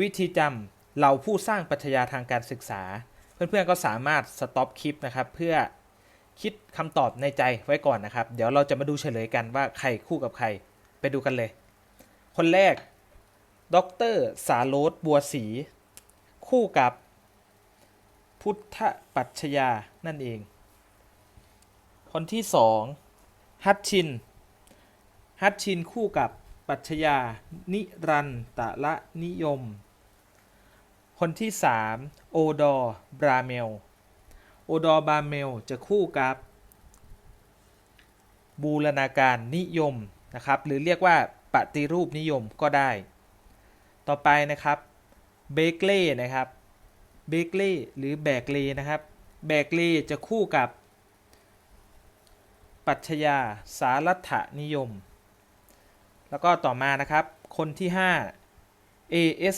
วิธีจำเราผู้สร้างปรัชญาทางการศึกษา เพื่อนๆก็สามารถสต็อปคลิปนะครับ เพื่อคิดคำตอบในใจไว้ก่อนนะครับ เดี๋ยวเราจะมาดูเฉลยกันว่าใครคู่กับใคร ไปดูกันเลย คนแรกดรสาโรสบัวศรีคู่กับ พุทธปัชญานั่นเอง คนที่สองฮัตชินฮัตชินคู่กับปัชญานิรันตะละนิยม คนที่สามโอดอร์บราเมล โอดอร์บราเมลจะคู่กับ บูรณาการนิยมนะครับ หรือเรียกว่าปฏิรูปนิยมก็ได้ ต่อไปนะครับ เบเกเล่นะครับ เบเกเล่หรือแบกเลนะครับ แบกเลจะคู่กับ ปัชญาสารัฐนิยม แล้วก็ต่อมานะครับ คนที่ 5 AS